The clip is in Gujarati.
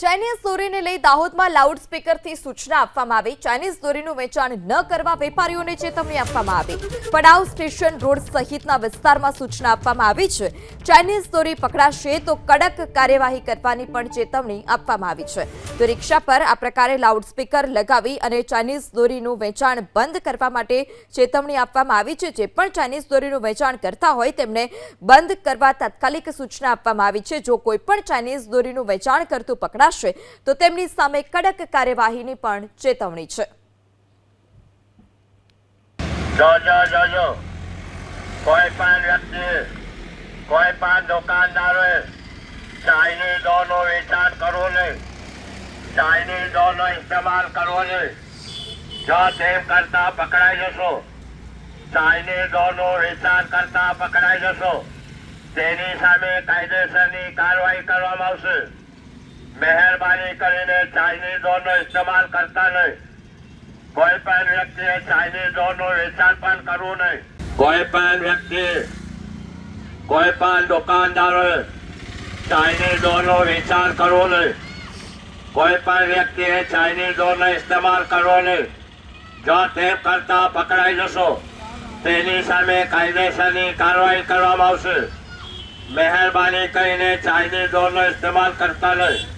ચાઇનીઝ દોરીને લઈ દાહોદમાં લાઉડ સ્પીકરથી સૂચના આપવામાં આવી. ચાઇનીઝ દોરીનું વેચાણ ન કરવા વેપારીઓને ચેતવણી આપવામાં આવી. પડાવ સ્ટેશન રોડ સહિતના વિસ્તારમાં સૂચના આપવામાં આવી છે. ચાઇનીઝ દોરી પકડાશે તો કડક કાર્યવાહી કરવાની પણ ચેતવણી આપવામાં આવી છે. તો રિક્ષા પર આ પ્રકારે લાઉડ સ્પીકર લગાવી અને ચાઇનીઝ દોરીનું વેચાણ બંધ કરવા માટે ચેતવણી આપવામાં આવી છે. જે પણ ચાઇનીઝ દોરીનું વેચાણ કરતા હોય તેમને બંધ કરવા તાત્કાલિક સૂચના આપવામાં આવી છે. જો કોઈ પણ ચાઇનીઝ દોરીનું વેચાણ કરતું પકડાશે તો તેમની સામે કડક કાર્યવાહીની પણ ચેતવણી છે. કોઈ પણ ચાઇનીઝ દોનો વેચાણ કરવું કરવો નહીં. જો કરતા પકડાઈ જશો ચાઇનીઝ દોનો વેચાણ કરતા પકડાઈ જશો, તેની સામે કાયદેસરની કાર્યવાહી કરવામાં આવશે. મહેરબાની કરીને ચાઇનીઝ દોનો ઇસ્તેમાલ કરતા નહીં. કોઈ પણ વ્યક્તિએ ચાઇનીઝ દોરનું વેચાણ પણ કરવું નહીં. કોઈ પણ વ્યક્તિ, કોઈ પણ દુકાનદારોએ ચાઇનીઝ દોરનું વેચાણ કરવું નહીં. કોઈ પણ વ્યક્તિએ ચાઇનીઝ દોરનો ઇસ્તેમાલ કરવો નહીં. જો તે કરતા પકડાઈ જશો, તેની સામે કાયદેસરની કાર્યવાહી કરવામાં આવશે. મહેરબાની કરીને ચાઇનીઝ દોરનો ઇસ્તેમાલ કરતા નહીં.